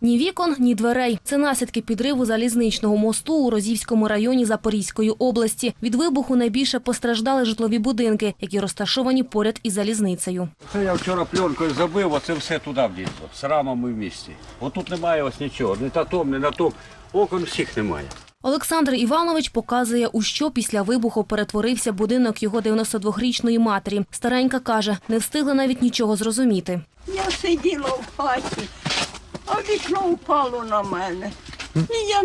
Ні вікон, ні дверей. Це наслідки підриву залізничного мосту у Розівському районі Запорізької області. Від вибуху найбільше постраждали житлові будинки, які розташовані поряд із залізницею. Це я вчора пленкою забив, а це все туди влізло, з рамами в місті. Отут немає ось нічого, ні на том, ні на том. Окон всіх немає. Олександр Іванович показує, у що після вибуху перетворився будинок його 92-річної матері. Старенька каже, не встигла навіть нічого зрозуміти. Я сиділа в хаті, вікно впало на мене. І я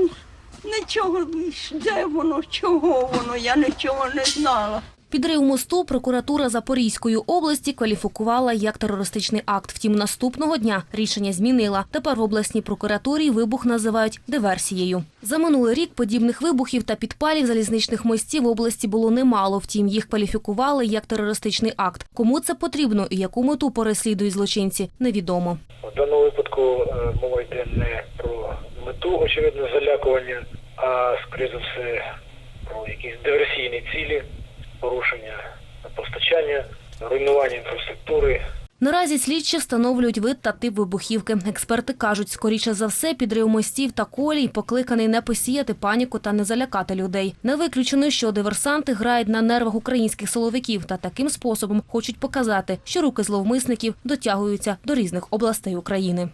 нічого, де воно, чого воно, я нічого не знала. Підрив мосту прокуратура Запорізької області кваліфікувала як терористичний акт. Втім, наступного дня рішення змінила. Тепер в обласній прокуратурі вибух називають диверсією. За минулий рік подібних вибухів та підпалів залізничних мостів в області було немало. Втім, їх кваліфікували як терористичний акт. Кому це потрібно і яку мету переслідують злочинці, невідомо. В даному випадку е, мова йде не про мету, очевидно, залякування, а скоріше все про якісь диверсійні цілі, порушення постачання, руйнування інфраструктури, Наразі слідчі встановлюють вид та тип вибухівки. Експерти кажуть, скоріше за все, підрив мостів та колій покликаний не посіяти паніку та не залякати людей. Не виключено, що диверсанти грають на нервах українських силовиків та таким способом хочуть показати, що руки зловмисників дотягуються до різних областей України.